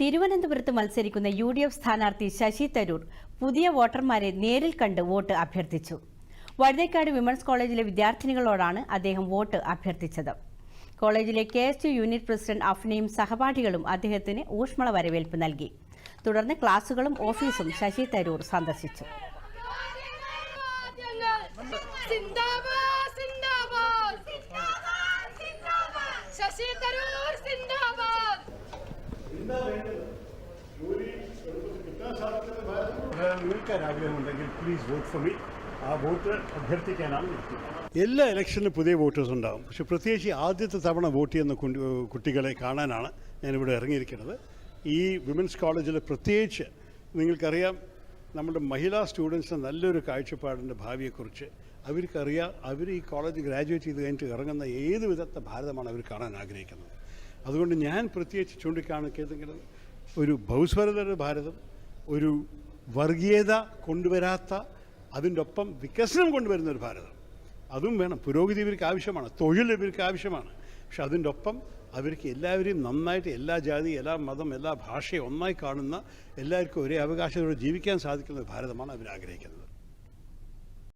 തിരുവനന്തപുരത്ത് മത്സരിക്കുന്ന U D F സ്ഥാനാർത്ഥി ശശി തരൂർ പുതിയ വോട്ടർമാരെ നേരിൽ കണ്ട് വോട്ട് അഭ്യർത്ഥിച്ചു. വഴുതേക്കാട് വിമൻസ് കോളേജിലെ വിദ്യാർത്ഥിനികളോടാണ് അദ്ദേഹം വോട്ട് അഭ്യർത്ഥിച്ചത്. കോളേജിലെ K S U unit president അഫ്നയും സഹപാഠികളും അദ്ദേഹത്തിന് ഊഷ്മള വരവേൽപ്പ് നൽകി. തുടർന്ന് ക്ലാസുകളും ഓഫീസും ശശി തരൂർ സന്ദർശിച്ചു. ആ എല്ലാ ഇലക്ഷനിലും പുതിയ വോട്ടേഴ്സ് ഉണ്ടാകും പക്ഷെ പ്രത്യേകിച്ച് ആദ്യത്തെ തവണ വോട്ട് ചെയ്യുന്ന കുട്ടികളെ കാണാനാണ് ഞാനിവിടെ ഇറങ്ങിയിരിക്കുന്നത്. ഈ വിമൻസ് കോളേജിൽ പ്രത്യേകിച്ച് നിങ്ങൾക്കറിയാം നമ്മുടെ മഹിളാ സ്റ്റുഡൻസിന് നല്ലൊരു കാഴ്ചപ്പാടിന്റെ ഭാവിയെക്കുറിച്ച് അവർക്കറിയാം അവർ ഈ കോളേജ് ഗ്രാജുവേറ്റ് ചെയ്ത് കഴിഞ്ഞിട്ട് ഇറങ്ങുന്ന ഏത് വിധത്തെ ഭാരതമാണ് അവർ കാണാൻ ആഗ്രഹിക്കുന്നത്. അതുകൊണ്ട് ഞാൻ പ്രത്യേകിച്ച് ചൂണ്ടിക്കാണിക്കുന്നത് ഒരു ബഹുസ്വരതയുടെ ഭാരതം ഒരു വർഗീയത കൊണ്ടുവരാത്ത അതിന്റെ ഒപ്പം വികസനം കൊണ്ടുവരുന്ന ഒരു ഭാരതം. അതും വേണം. പുരോഗതി ഇവർക്ക് ആവശ്യമാണ്. തൊഴിൽ ഇവർക്ക് ആവശ്യമാണ്. പക്ഷെ അതിന്റെ ഒപ്പം അവർക്ക് എല്ലാവരെയും നന്നായിട്ട് എല്ലാ ജാതി എല്ലാ മതം എല്ലാ ഭാഷയും ഒന്നായി കാണുന്ന എല്ലാവർക്കും ഒരേ അവകാശത്തോടെ ജീവിക്കാൻ സാധിക്കുന്ന ഭാരതമാണ് അവർ ആഗ്രഹിക്കുന്നത്